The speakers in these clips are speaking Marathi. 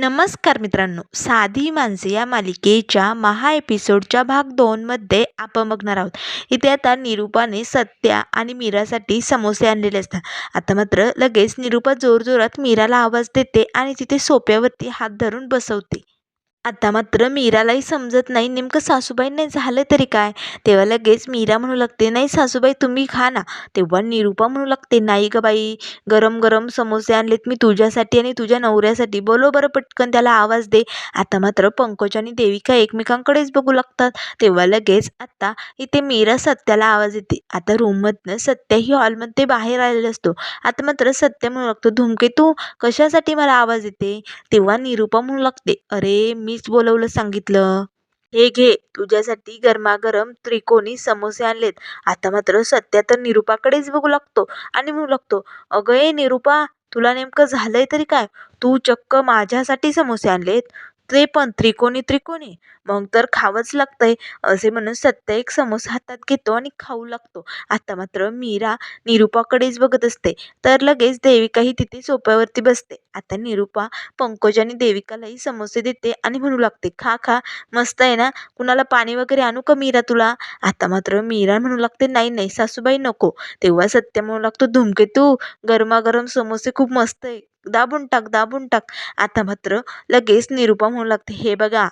नमस्कार मित्रांनो साधी माणसे या मालिकेच्या महा एपिसोडच्या भाग दोनमध्ये आपण बघणार आहोत. इथे आता निरूपाने सत्या आणि मीरासाठी समोसे आणलेले असतात. आता मात्र लगेच निरूपा जोरजोरात मीराला आवाज देते आणि तिथे सोप्यावरती हात धरून बसवते. आता मात्र मीरालाही समजत नाही नेमकं सासूबाई नाही झालं तरी काय? तेव्हा लगेच मीरा म्हणू लागते नाही सासूबाई तुम्ही खा ना. तेव्हा निरूपा म्हणू लागते नाही ग बाई गरम गरम समोसे आणलेत मी तुझ्यासाठी आणि तुझ्या नवऱ्यासाठी. बोलो बरं पटकन त्याला आवाज दे. आता मात्र पंकज आणि देविका एकमेकांकडेच बघू लागतात. तेव्हा लगेच आता इथे मीरा सत्याला आवाज येते आता रूममधनं सत्या ही हॉलमध्ये बाहेर आलेला असतो. आता मात्र सत्य म्हणू लागतो धूमकेतू कशासाठी मला आवाज येते तेव्हा निरूपा म्हणू लागते अरे मीच बोलवलं सांगितलं. हे घे तुझ्यासाठी गरमागरम त्रिकोणी समोसे आणलेत. आता मात्र सत्या तर निरूपाकडेच बघू लागतो आणि म्हणू लागतो अगं ए निरूपा तुला नेमकं झालंय तरी काय? तू चक्क माझ्यासाठी समोसे आणलेत. ते पण त्रिकोणी त्रिकोणी. मग तर खावंच लागतंय. असे म्हणून सत्य एक समोसा हातात घेतो आणि खाऊ लागतो. आता मात्र मीरा निरूपाकडेच बघत असते. तर लगेच देविकाही तिथे सोप्यावरती बसते. आता निरूपा पंकज आणि देविकालाही समोसे देते आणि म्हणू लागते खा खा. मस्त आहे ना? कुणाला पाणी वगैरे आणू का मीरा तुला? आता मात्र मीरा म्हणू लागते नाही नाही सासूबाई नको. तेव्हा सत्य म्हणू लागतो धुमकेतू गरमागरम समोसे खूप मस्त आहे. दाबून टाक दाबून टाक. आता मात्र लगेच निरुपम होऊ लागते. हे बघा.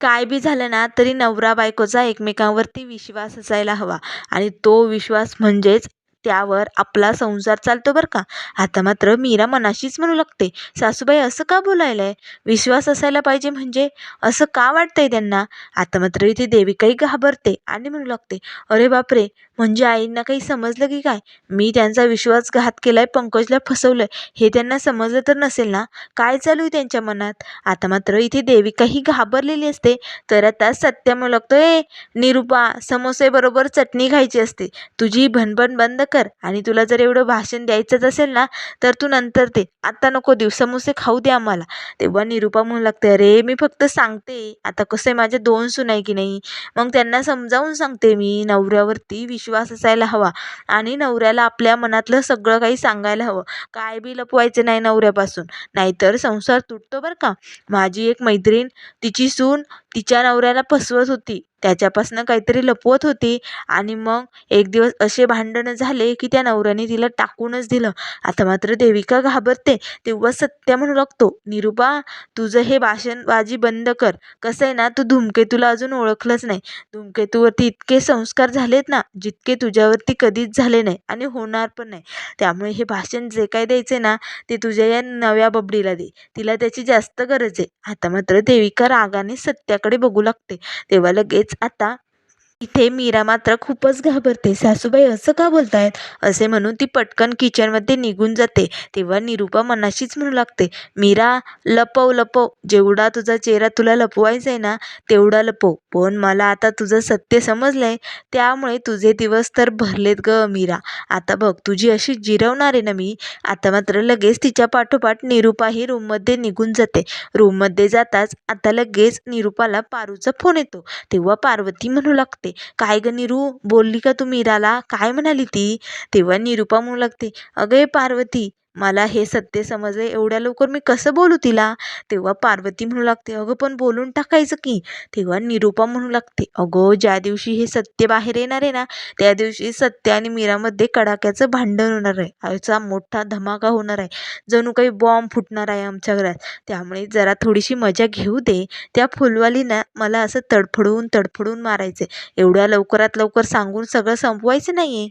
काय बी झालं ना तरी नवरा बायकोचा एकमेकांवरती विश्वास असायला हवा. आणि तो विश्वास म्हणजेच त्यावर आपला संसार चालतो बरं का. आता मात्र मीरा मनाशीच म्हणू लागते सासूबाई असं का बोलायलंय? विश्वास असायला पाहिजे म्हणजे? असं का वाटतंय त्यांना? आता मात्र इथे देविकाही घाबरते आणि म्हणू लागते अरे बापरे म्हणजे आईंना काही समजलं की काय? मी त्यांचा विश्वासघात केलाय पंकजला फसवलंय हे त्यांना समजलं तर नसेल ना? काय चालू आहे त्यांच्या मनात? आता मात्र इथे देविकाही घाबरलेली असते तर आता सत्य म्हणू लागतो ए निरूपा समोसे बरोबर चटणी खायची असते तुझी भनभन बंद कर. आणि तुला जर एवढं भाषण द्यायचंच असेल ना तर तू नंतर दे. आत्ता नको देऊ समोसे खाऊ दे आम्हाला. तेव्हा निरूपा म्हणू लागते अरे मी फक्त सांगते. आता कसं आहे माझे दोन सून आहे की नाही? मग त्यांना समजावून सांगते मी नवऱ्यावरती विश्वास असायला हवा आणि नवऱ्याला आपल्या मनातलं सगळं काही सांगायला हवं. काय बी लपवायचं नाही नवऱ्यापासून. नाहीतर संसार तुटतो बरं का. माझी एक मैत्रीण तिची सून तिच्या नवऱ्याला फसवत होती. त्याच्यापासनं काहीतरी लपवत होती. आणि मग एक दिवस असे भांडणं झाले की त्या नवऱ्याने तिला टाकूनच दिलं. आता मात्र देविका घाबरते. तेव्हा सत्य म्हणू लागतो निरूपा तुझं हे भाषणबाजी बंद कर. कसं आहे ना तू धूमकेतूला अजून ओळखलंच नाही. धूमकेतूवरती इतके संस्कार झालेत ना जितके तुझ्यावरती कधीच झाले नाही आणि होणार पण नाही. त्यामुळे हे भाषण जे काय द्यायचे ना ते तुझ्या या नव्या बबडीला दे. तिला त्याची जास्त गरज आहे. आता मात्र देविका रागाने सत्याकडे बघू लागते. तेव्हा लगेच आता इथे मीरा मात्र खूपच घाबरते. सासूबाई असं का बोलतायत? असे म्हणून ती पटकन किचनमध्ये निघून जाते. तेव्हा निरूपा मनाशीच म्हणू लागते मीरा लपव लपव. जेवढा तुझा चेहरा तुला लपवायचा आहे ना तेवढा लपव. पण मला आता तुझं सत्य समजलंय त्यामुळे तुझे दिवस तर भरलेत ग मीरा. आता बघ तुझी अशी जिरवणार आहे ना मी? आता मात्र लगेच तिच्या पाठोपाठ निरुपाही रूममध्ये निघून जाते. रूममध्ये जाताच आता लगेच निरूपाला पारूचा फोन येतो. तेव्हा पार्वती म्हणू लागते काय ग निरू? बोलली का तू मीराला? काय म्हणाली ती? तेव्हा निरूपा म्हणू लागते. अगं ए पार्वती मला हे सत्य समजले एवढ्या लवकर मी कसं बोलू तिला? तेव्हा पार्वती म्हणू लागते अगं पण बोलून टाकायचं की? तेव्हा निरूपा म्हणू लागते अगं ज्या दिवशी हे सत्य बाहेर येणार आहे ना त्या दिवशी सत्य आणि मीरामध्ये कडाक्याचं भांडण होणार आहे आईचा मोठा धमाका होणार आहे. जणू काही बॉम्ब फुटणार आहे आमच्या घरात. त्यामुळे जरा थोडीशी मजा घेऊ दे. त्या फुलवालीनं मला असं तडफडून तडफडून मारायचं एवढ्या लवकरात लवकर सांगून सगळं संपवायचं नाही आहे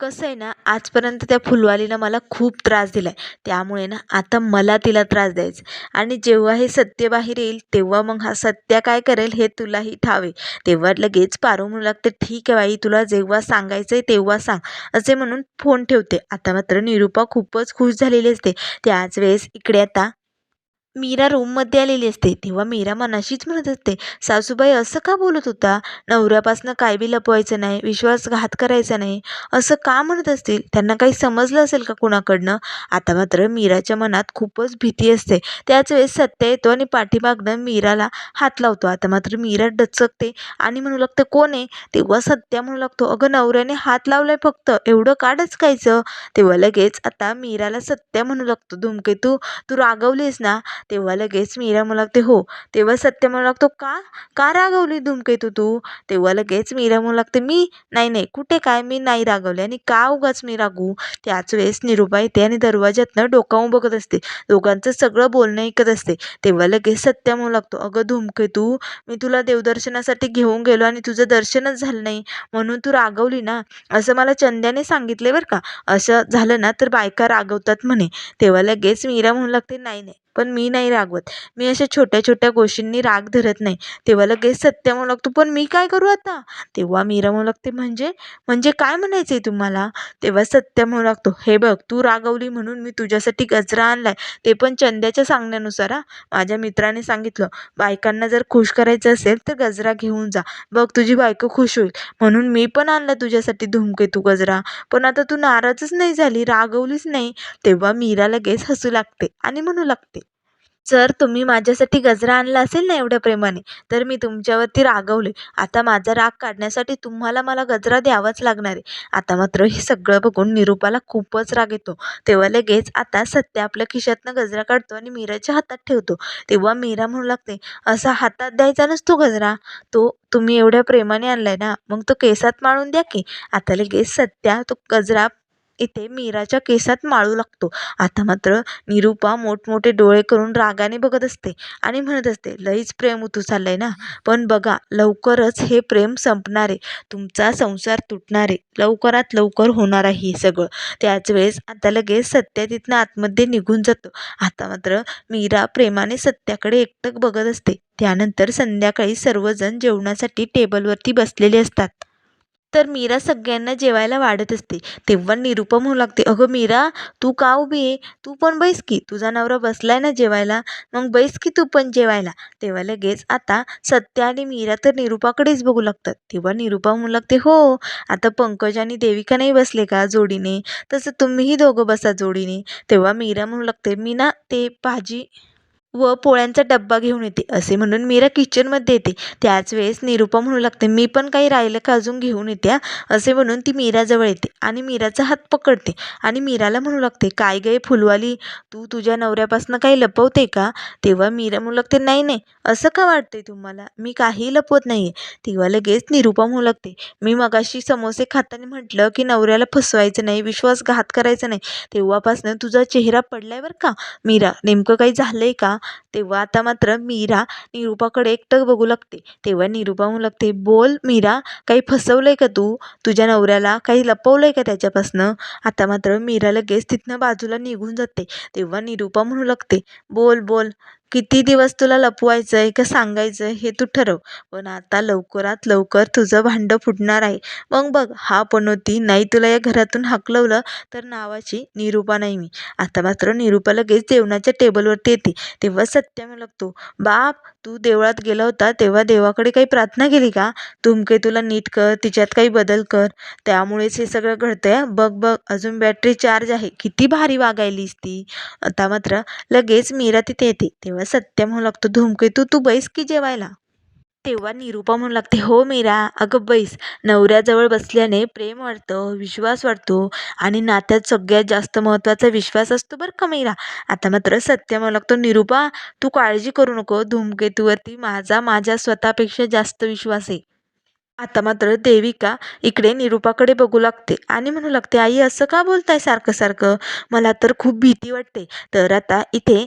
कसं आहे ना आजपर्यंत त्या फुलवालीनं मला खूप त्रास दिला आहे त्यामुळे ना आता मला तिला त्रास द्यायचा आणि जेव्हा हे सत्य बाहेर येईल तेव्हा मग हा सत्य काय करेल हे तुलाही ठावे. तेव्हा लगेच पारू म्हणू लागते ठीक आहे बाई तुला जेव्हा सांगायचं आहे तेव्हा सांग असे म्हणून फोन ठेवते. आता मात्र निरूपा खूपच खुश झालेली असते. त्याच वेळेस इकडे आता मीरा रूममध्ये आलेली असते. तेव्हा मीरा मनाशीच म्हणत असते सासूबाई असं का बोलत होता? नवऱ्यापासनं काय बी लपवायचं नाही विश्वासघात करायचा नाही. असं का म्हणत असतील? त्यांना काही समजलं असेल का कुणाकडनं? आता मात्र मीराच्या मनात खूपच भीती असते. त्याच वेळेस सत्य येतो आणि पाठीमागनं मीराला हात लावतो. आता मात्र मीरा डचकते आणि म्हणू लागते कोण आहे? तेव्हा सत्या म्हणू लागतो अगं नवऱ्याने हात लावलाय फक्त एवढं का डचकायचं? तेव्हा लगेच आता मीराला सत्या म्हणू लागतो धुमकेतू तू रागवलीस ना? तेव्हा लगेच मीरा म्हणू लागते हो. तेव्हा सत्य म्हणू लागतो का का रागवली धूमकेतू तू? तेव्हा लगेच मीरा म्हणू लागते मी नाही नाही कुठे काय मी नाही रागवले आणि का उगाच मी रागू? त्याच वेळेस निरुपा येते आणि दरवाज्यातनं डोकावून बघत असते. दोघांचं सगळं बोलणं ऐकत असते. तेव्हा लगेच सत्य म्हणू लागतो अगं धूमकेतू मी तुला देवदर्शनासाठी घेऊन गेलो आणि तुझं दर्शनच झालं नाही. म्हणून तू रागवली ना? असं मला चंद्याने सांगितले बरं का? असं झालं ना तर बायका रागवतात म्हणे. तेव्हा लगेच मीरा म्हणू लागते नाही नाही पण मी नाही रागवत. मी अशा छोट्या छोट्या गोष्टींनी राग धरत नाही. तेव्हा लगेच सत्य म्हणू लागतो पण मी काय करू आता? तेव्हा मीरा म्हणू लागते म्हणजे म्हणजे काय म्हणायचं आहे तुम्हाला? तेव्हा सत्य म्हणू लागतो हे बघ तू रागवली म्हणून मी तुझ्यासाठी गजरा आणलाय. ते पण चंद्याच्या सांगण्यानुसार हा. माझ्या मित्राने सांगितलं बायकांना जर खुश करायचं असेल तर गजरा घेऊन जा. बघ तुझी बायको खुश होईल. म्हणून मी पण आणला तुझ्यासाठी धूमकेतू गजरा. पण आता तू नाराजच नाही झाली रागवलीच नाही. तेव्हा मीरा लगेच हसू लागते आणि म्हणू लागते जर तुम्ही माझ्यासाठी गजरा आणला असेल ना एवढ्या प्रेमाने तर मी तुमच्यावरती रागवले. आता माझा राग काढण्यासाठी तुम्हाला मला गजरा द्यावाच लागणार आहे. आता मात्र हे सगळं बघून निरूपाला खूपच राग येतो. तेव्हा लगेच आता सत्य आपल्या खिशातनं गजरा काढतो आणि मीराच्या हातात ठेवतो. तेव्हा मीरा म्हणू लागते असा हातात द्यायचा नसतो गजरा. तो तुम्ही एवढ्या प्रेमाने आणलाय ना मग तो केसात माळून द्या की. आता लगेच सत्या तो गजरा इथे मीराच्या केसात माळू लागतो. आता मात्र निरूपा मोठमोठे डोळे करून रागाने बघत असते आणि म्हणत असते लईच प्रेम उतू चाललंय ना? पण बघा लवकरच हे प्रेम संपणार. आहे तुमचा संसार तुटणार. आहे लवकरात लवकर होणार आहे हे सगळं. त्याच वेळेस आता लगेच सत्या तिथनं आतमध्ये निघून जातो. आता मात्र मीरा प्रेमाने सत्याकडे एकटक बघत असते. त्यानंतर संध्याकाळी सर्वजण जेवणासाठी टेबलवरती बसलेले असतात. तर मीरा सगळ्यांना जेवायला वाढत असते. तेव्हा निरुपा म्हणू लागते अगं मीरा तू का उभी आहे? तू पण बैस की तुझा नवरा बसलाय ना जेवायला. मग बैस की तू पण जेवायला. तेव्हा लगेच आता सत्य आणि मीरा तर निरुपाकडेच बघू लागतात. तेव्हा निरुपा म्हणू लागते हो आता पंकज आणि देविका नाही बसले का जोडीने? तसं तुम्हीही दोघं बसा जोडीने. तेव्हा मीरा म्हणू लागते मी ना ते भाजी व पोळ्यांचा डब्बा घेऊन येते असे म्हणून मीरा किचनमध्ये येते. त्याच वेळेस निरुपा म्हणू लागते मी पण काही राहिलं का अजून घेऊन येते असे म्हणून ती मीराजवळ येते आणि मीराचा हात पकडते आणि मीराला म्हणू लागते काय गे फुलवाली तू तुझ्या नवऱ्यापासून काही लपवते का? तेव्हा मीरा म्हणू लागते नाही नाही असं का वाटतंय तुम्हाला? मी काही लपवत नाही आहे तेव्हा लगेच निरुपा म्हणू लागते मी मगाशी समोसे खाताना म्हटलं की नवऱ्याला फसवायचं नाही विश्वासघात करायचा नाही. तेव्हापासनं तुझा चेहरा पडलाय बरं का? मीरा नेमकं काही झालंय का? तेव्हा आता मात्र मीरा निरुपाकडे एकटक बघू लागते. तेव्हा निरुपा म्हणू लागते बोल मीरा काही फसवलंय का तू? तुझ्या नवऱ्याला काही लपवलंय का त्याच्यापासनं? आता मात्र मीरा लगेच तिथनं बाजूला निघून जाते. तेव्हा निरुपा म्हणू लागते बोल बोल. किती दिवस तुला लपवायचं आहे का सांगायचं हे तू ठरव. पण आता लवकरात लवकर तुझं भांडं फुटणार आहे. मग बघ हा पनोती नाही तुला या घरातून हाकलवलं तर नावाची निरुपा नाही मी. आता मात्र निरुपा लगेच जेवणाच्या टेबलवरती येते. तेव्हा सत्य लागतो बाप तू देवळात गेला होता तेव्हा देवाकडे काही प्रार्थना केली का? तुमके तुला नीट कर तिच्यात काही बदल कर. त्यामुळेच हे सगळं घडतंय. आहे बघ बघ अजून बॅटरी चार्ज आहे. किती भारी वागायलीस ती. आता मात्र लगेच मीरा तिथे येते. तेव्हा सत्य म्हणू लागतो धूमकेतू तू बैस की जेवायला. तेव्हा निरुपा म्हणू लागते हो मीरा अगं बैस. नवऱ्याजवळ बसल्याने प्रेम वाढतं विश्वास वाढतो आणि नात्यात सगळ्यात जास्त महत्त्वाचा विश्वास असतो बरं का मीरा. आता मात्र सत्य म्हणू लागतो निरुपा तू काळजी करू नको धूमकेतूवरती माझा माझ्या स्वतःपेक्षा जास्त विश्वास आहे. आता मात्र देविका इकडे निरुपाकडे बघू लागते आणि म्हणू लागते आई असं का बोलताय सारखं सारखं? मला तर खूप भीती वाटते. तर आता इथे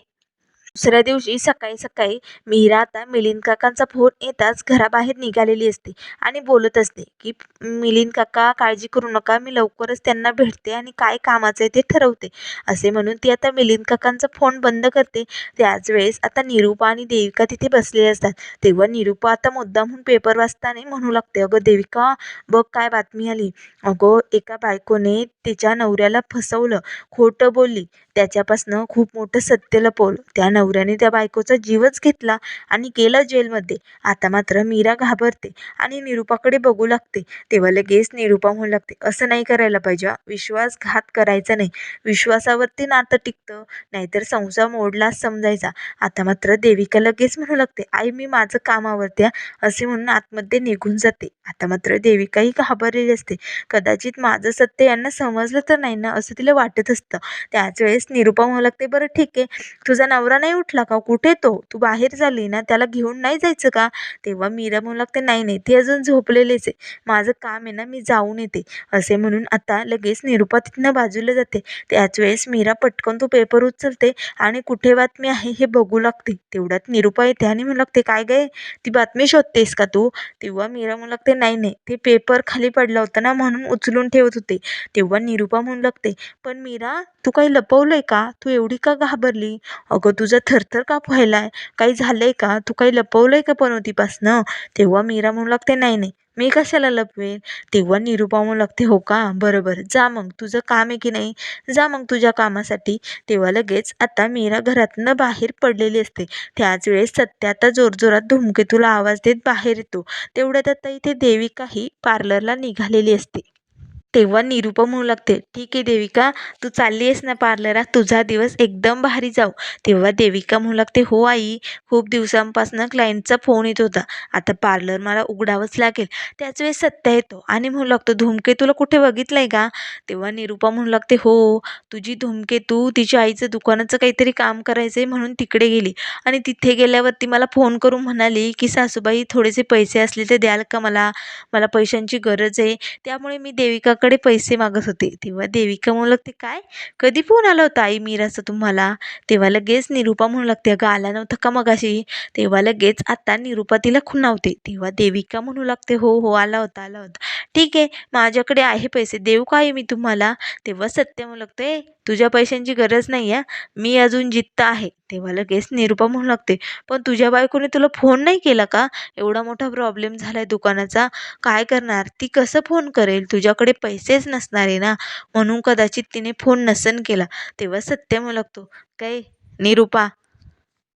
दुसऱ्या दिवशी सकाळी सकाळी मीरा आता मिलिंद काकांचा फोन येताच घराबाहेर निघालेली असते आणि बोलत असते की मिलिंद काका काळजी करू नका मी लवकरच त्यांना भेटते आणि काय कामाचं आहे ते ठरवते. असे म्हणून ती आता मिलिंद काकांचा फोन बंद करते. त्याच वेळेस आता निरूपा आणि देविका तिथे बसलेले असतात. तेव्हा निरूपा आता मुद्दामहून पेपर वाचताना म्हणू लागते अगं देविका बघ काय बातमी आली. अगं एका बायकोने तिच्या नवऱ्याला फसवलं खोटं बोलली. त्याच्यापासनं खूप मोठं सत्य लपवलं त्या नवऱ्याने त्या बायकोचा जीवच घेतला आणि गेला जेलमध्ये. आता मात्र मीरा घाबरते आणि निरूपाकडे बघू लागते. तेव्हा लगेच निरूपा म्हणू लागते असं नाही करायला पाहिजे विश्वासघात करायचा नाही. विश्वासावरती नातं टिकतं नाहीतर संसार मोडलाच समजायचा. आता मात्र देविका लगेच म्हणू लागते आई मी माझं कामावरती असे म्हणून आतमध्ये निघून जाते. आता मात्र देविकाही घाबरलेली असते. कदाचित माझं सत्य यांना समजलं तर नाही ना असं तिला वाटत असतं. त्याच वेळेस निरुपा म्हणू लागते बरं ठीक आहे तुझा नवरा नाही उठला का? कुठे तो? तू बाहेर झाली ना त्याला घेऊन नाही जायचं का? तेव्हा मीरा म्हणू लागते नाही नाही ते अजून झोपलेलेच आहे. माझं काम आहे ना मी जाऊन येते. असे म्हणून आता लगेच निरुपा तिथनं बाजूला जाते. त्याच वेळेस मीरा पटकन तो पेपर उचलते आणि कुठे बातमी आहे हे बघू लागते. तेवढ्यात निरुपा येते आणि म्हणू लागते काय गे ती बातमी शोधतेस का तू? तेव्हा मीरा म्हणू लागते नाही नाही ते पेपर खाली पडला होता ना म्हणून उचलून ठेवत होते. तेव्हा निरुपा म्हणू लागते पण मीरा तू काही लपवलं आहे का? तू एवढी का घाबरली? अगं तुझा थरथर का व्हायलाय काही झालं आहे का? तू काही लपवलं आहे का पनोतीपासनं? तेव्हा मीरा म्हणू लागते नाही नाही मी कशाला लपवेल तेव्हा निरूपा म्हणू लागते हो का? बरोबर. जा मग. तुझं काम आहे की नाही? जा मग तुझ्या कामासाठी. तेव्हा लगेच आता मीरा घरातनं बाहेर पडलेली असते. त्याच वेळेस सत्य आता जोरजोरात धुमकेतूला आवाज देत बाहेर येतो. तेवढ्यात आता इथे देविकाही पार्लरला निघालेली असते. तेव्हा निरूपम म्हणू लागते ठीक आहे देविका तू चालली आहेस ना पार्लरात तुझा दिवस एकदम भारी जाऊ. तेव्हा देविका म्हणू लागते हो आई खूप दिवसांपासून क्लायंटचा फोन येत होता. आता पार्लर मला उघडावंच लागेल. त्याच वेळेस सत्य येतो आणि म्हणू लागतो धूमकेतूला कुठे बघितलं आहे का? तेव्हा निरूपा म्हणू लागते हो तुझी धूमकेतू तिच्या आईचं दुकानाचं काहीतरी काम करायचं आहे म्हणून तिकडे गेली. आणि तिथे गेल्यावरती मला फोन करून म्हणाली की सासूबाई थोडेसे पैसे असले तर द्याल का मला? मला पैशांची गरज आहे. त्यामुळे मी देविका देवाकडे पैसे मागत होते. तेव्हा देविका म्हणू लागते. काय? कधी फोन आला होता? आई मीराचा तुम्हाला? तेव्हा लगेच निरूपा म्हणू लागते. अगं आला नव्हता का मगाशी? तेव्हा लगेच आता निरूपा तिला खुणावते तेव्हा देविका म्हणू लागते हो हो आला होता आला होता. ठीक आहे माझ्याकडे आहे पैसे देऊ काय मी तुम्हाला? तेव्हा सत्य म्हणू आहे तुझ्या पैशांची गरज नाही आहे मी अजून जिद्द आहे. तेव्हा लगेच निरूपा म्हणू लागते पण तुझ्या बायकोने तुला फोन नाही केला का? एवढा मोठा प्रॉब्लेम झाला आहे दुकानाचा काय करणार? ती कसं फोन करेल? तुझ्याकडे पैसेच नसणार आहे ना? म्हणून कदाचित तिने फोन नसन केला तेव्हा सत्य म्हणू लागतो काय निरूपा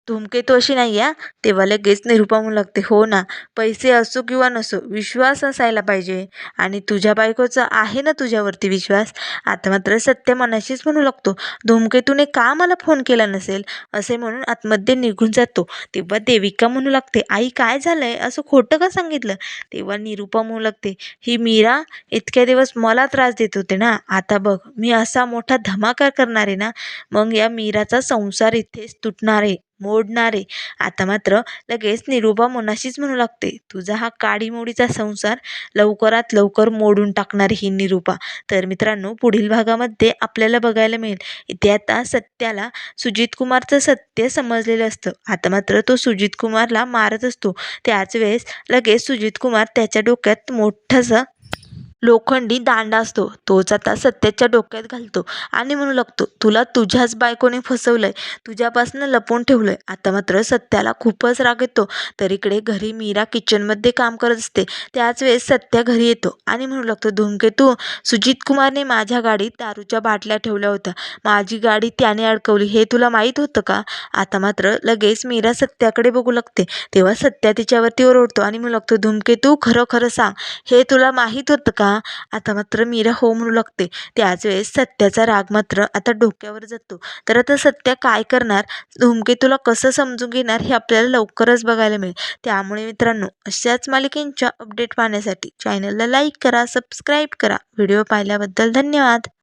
धूमकेतू अशी नाही आहे तेव्हा लगेच निरूपा म्हणू लागते. हो ना. पैसे असो किंवा नसो विश्वास असायला पाहिजे. आणि तुझ्या बायकोचा आहे ना तुझ्यावरती विश्वास? आता मात्र सत्य मनाशीच म्हणू लागतो. धूमकेतूने का मला फोन केला नसेल? असे म्हणून आतमध्ये निघून जातो. तेव्हा देविका म्हणू लागते आई काय झालं आहे असं खोटं का सांगितलं? तेव्हा निरूपा म्हणू लागते ही मीरा इतक्या दिवस मला त्रास देत होते ना. आता बघ मी असा मोठा धमाका करणार आहे ना. मग या मीराचा संसार इथेच तुटणार. आहे मोडणारे. आता मात्र लगेच निरूपा मनाशीच म्हणू लागते तुझा हा काडीमोडीचा संसार लवकरात लवकर मोडून टाकणारी ही निरूपा तर मित्रांनो पुढील भागामध्ये आपल्याला बघायला मिळेल. इथे आता सत्याला सुजित कुमारचं सत्य समजलेलं असतं. आता मात्र तो सुजित कुमारला मारत असतो. त्याच वेळेस लगेच सुजित कुमार त्याच्या डोक्यात मोठंसं लोखंडी दांडा असतो. तोच आता सत्याच्या डोक्यात घालतो आणि म्हणू लागतो तुला तुझ्याच बायकोने फसवलंय. तुझ्यापासून लपवून ठेवलंय. आता मात्र सत्याला खूपच राग येतो. तर इकडे घरी मीरा किचनमध्ये काम करत असते. त्याच वेळेस सत्या घरी येतो आणि म्हणू लागतो धूमकेतू सुजित कुमारने माझ्या गाडीत दारूच्या बाटल्या ठेवल्या होत्या. माझी गाडी त्याने अडकवली. हे तुला माहीत होतं का? आता मात्र लगेच मीरा सत्याकडे बघू लागते. तेव्हा सत्या तिच्यावरती ओरडतो आणि म्हणू लागतो धूमकेतू खरं खरं सांग. हे तुला माहीत होतं का? आता मात्र मीरा हो म्हणू लागते. त्याच वेळेस सत्याचा राग मात्र आता डोक्यावर जातो. तर आता सत्या काय करणार? धूमकेतूला कसं समजून घेणार हे आपल्याला लवकरच बघायला मिळेल. त्यामुळे मित्रांनो अशाच मालिकेंच्या अपडेट पाहण्यासाठी चॅनलला लाईक करा सबस्क्राईब करा. व्हिडिओ पाहिल्याबद्दल धन्यवाद.